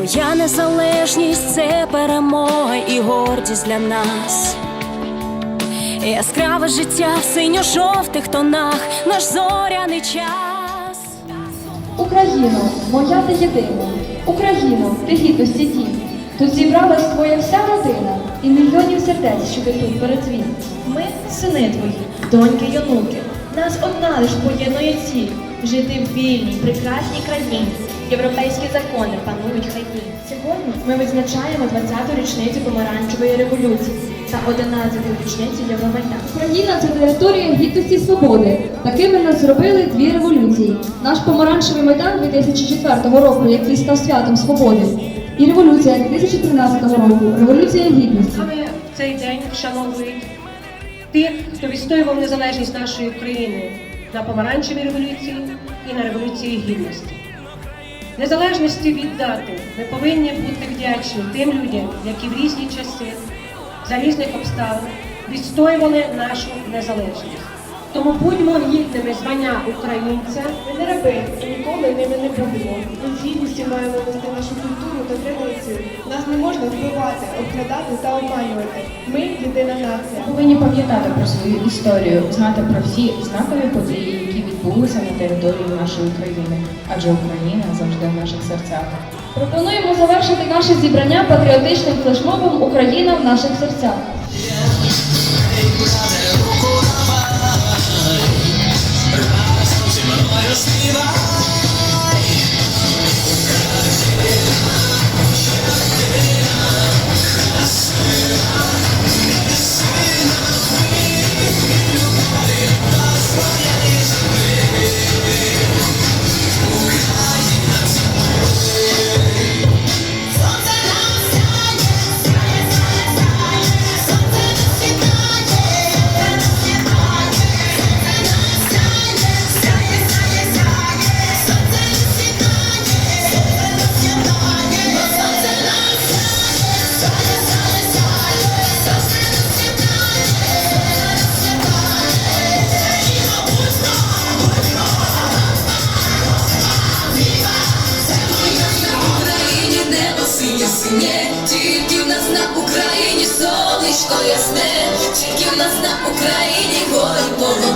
Моя незалежність це перемога і гордість для нас. Яскраве життя в синьо-жовтих тонах, наш зоряний час. Україно, моя ти єдина, Україно, ти гідності дім. Тут зібралась твоя вся родина і мільйонів сердець, що ти тут передзвін. Ми сини твої, доньки й онуки. Нас одна лиш поєднує ціль жити в вільній, прекрасній країні. Європейські закони панують хай. Сьогодні ми відзначаємо 20-ту річницю помаранчевої революції та 11-ту річницю Євромайдану. Україна це територія гідності свободи. Такими нас зробили дві революції. Наш помаранчевий майдан 2004 року, який став святом свободи, і революція 2013 року, революція гідності. Саме в цей день вшановують тих, хто відстоював незалежність нашої країни на помаранчевій революції і на революції гідності. Незалежності віддати ми повинні бути вдячні тим людям, які в різні часи за різних обставин відстоювали нашу незалежність. Тому будьмо гідними звання українця Ми не раби і ніколи ними не будемо. Ми з гідністю маємо вести нашу культуру традицію. Нас не можна вбивати, обкрадати та обманювати. Ми єдина нація. повинні пам'ятати про свою історію, знати про всі знакові події, які відбулися на території нашої країни, адже Україна завжди в наших серцях. Пропонуємо завершити наше зібрання патріотичним флешмобом Україна в наших серцях. Україні синє, тільки в нас на Україні сонечко ясне, тільки в нас на Україні гори полонини,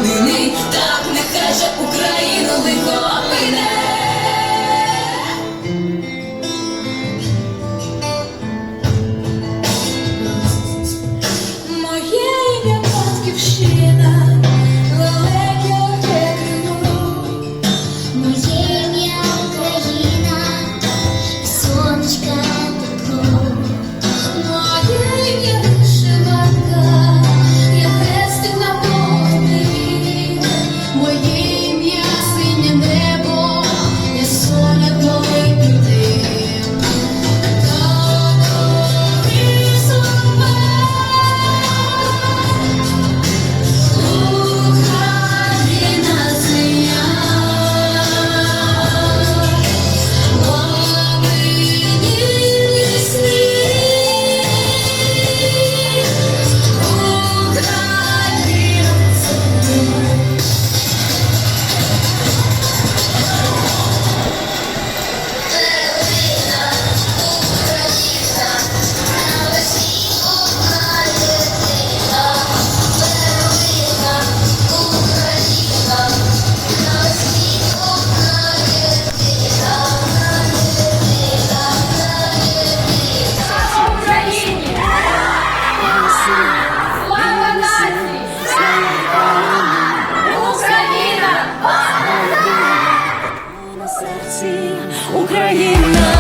серці Україна.